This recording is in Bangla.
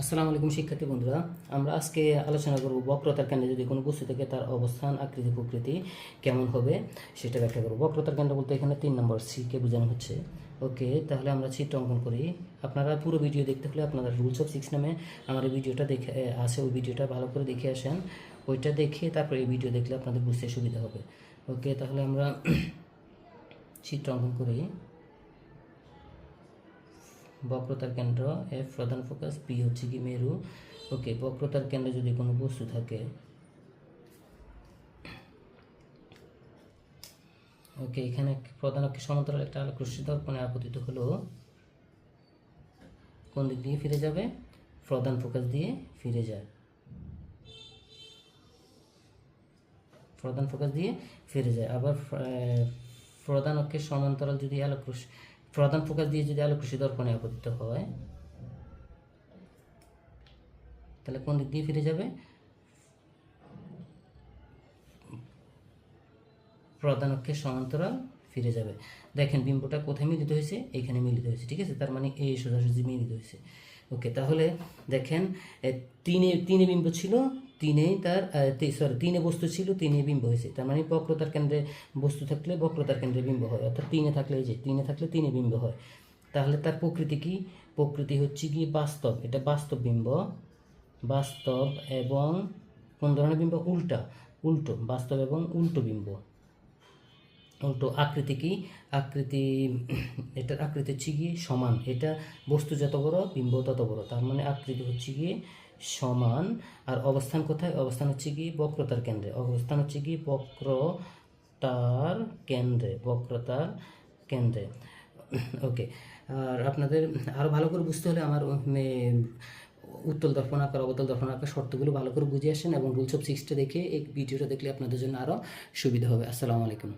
আসসালামু আলাইকুম শিক্ষার্থী বন্ধুরা, আমরা আজকে আলোচনা করব বক্রতার কেন্দ্রে যদি কোনো বস্তু থেকে তার অবস্থান, আকৃতি, প্রকৃতি কেমন হবে সেটা ব্যাখ্যা করব। বক্রতার কেন্দ্র বলতে এখানে তিন নম্বর সিকে বোঝানো হচ্ছে। ওকে, তাহলে আমরা চিত্র অঙ্কন করি। আপনারা পুরো ভিডিও দেখতে হলে আপনারা রুলস অফ সিক্স নামে আমার এই ভিডিওটা দেখে আছে, ওই ভিডিওটা ভালো করে দেখে আসেন। ওইটা দেখে তারপরে এই ভিডিও দেখলে আপনাদের বুঝতে সুবিধা হবে। ওকে, তাহলে আমরা চিত্র অঙ্কন করি। বক্রতার কেন্দ্র এফ প্রধান ফোকাস পি হচ্ছে কি মেরু। ওকে বক্রতার কেন্দ্রে যদি কোনো বস্তু থাকে ওকে এখানে প্রধান সমান্তরাল একটা আলোক রশ্মি দর্পণে আপতিত হলো। কোন দিক দিয়ে ফিরে যাবে? প্রধান ফোকাস দিয়ে ফিরে যায়। প্রধান ফোকাস দিয়ে ফিরে যায়। আবার প্রধান অক্ষের সমান্তরাল যদি আলোক রশ্মি প্রধান ফোকাস দিয়ে যদি আলো কৃষি দর্পণে আপতিত হয়, তাহলে কোন দিক দিয়ে ফিরে যাবে? প্রধান অক্ষের সমান্তরাল ফিরে যাবে। দেখেন বিম্বটা কোথায় মিলিত হয়েছে? এখানে মিলিত হয়েছে, ঠিক আছে? তার মানে এই সোজাসুজি মিলিত হয়েছে। ওকে তাহলে দেখেন তিনে তিনে বিম্ব ছিল, তিনেই তার সরি তিনে বস্তু ছিল তিনে বিম্ব হয়েছে। তার মানে বক্রতার কেন্দ্রে বস্তু থাকলে বক্রতার কেন্দ্রে বিম্ব হয়, অর্থাৎ তিনে থাকলে এই যে, তিনে থাকলে তিনে বিম্ব হয়। তাহলে তার প্রকৃতি কি? প্রকৃতি হচ্ছে কি বাস্তব, এটা বাস্তব বিম্ব, বাস্তব এবং কোন ধরনের বিম্ব? উল্টা, উল্টো, বাস্তব এবং উল্টো বিম্ব। উল্টো আকৃতি কি? আকৃতি, এটার আকৃতি হচ্ছে গিয়ে সমান। এটা বস্তু যত বড়, বিম্ব তত বড়। তার মানে আকৃতি হচ্ছে গিয়ে সমান। আর অবস্থান কোথায়? অবস্থান হচ্ছে কি বক্রতার কেন্দ্রে। অবস্থান হচ্ছে কি বক্রতার কেন্দ্রে বক্রতার কেন্দ্রে। ওকে। আর আপনাদের আরও ভালো করে বুঝতে হলে আমার উত্তল দর্পণ আকার, অবতল দর্পণ আকার শর্তগুলো ভালো করে বুঝে আসেন এবং রুলস অফ সিক্সটা দেখে এই ভিডিওটা দেখলে আপনাদের জন্য আরও সুবিধা হবে। আসসালামু আলাইকুম।